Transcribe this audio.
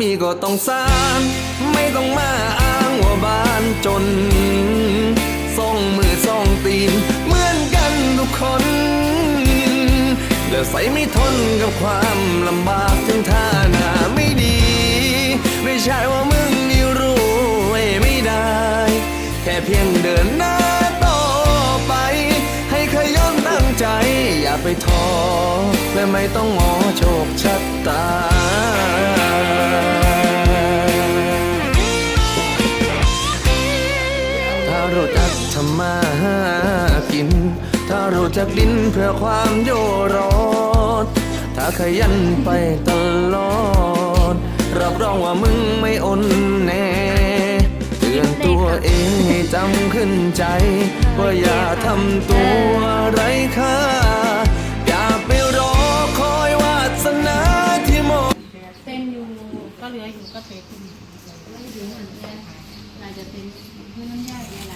มีก็ต้องสร้าง ไม่ต้องมาอ้างว่าบ้านจนส่องมือส่องตีน เหมือนกันทุกคนแล้วใส่ไม่ทนกับความลำบากถึงท่าหน้าไม่ดี ไม่ใช่ว่ามึงนี่รู้ไว้ไม่ได้ แค่เพียงเดินหน้าต่อไป ให้ขยันตั้งใจ อย่าไปท้อและไม่ต้องงอโชค รู้จักทำมาหากิน ถ้ารู้จักดินเพื่อความโยรอดถ้าขยันไปตลอด รับรองว่ามึงไม่อนแน่เตือนตัวเองให้จำขึ้นใจ ว่าอย่าทำตัวไร้ค่า อย่าไปรอคอยวาสนาที่มองเต้นอยู่ก็เหลืออยู่ก็เตะคุณน่าจะเป็นเพื่อนน้ำยาเอง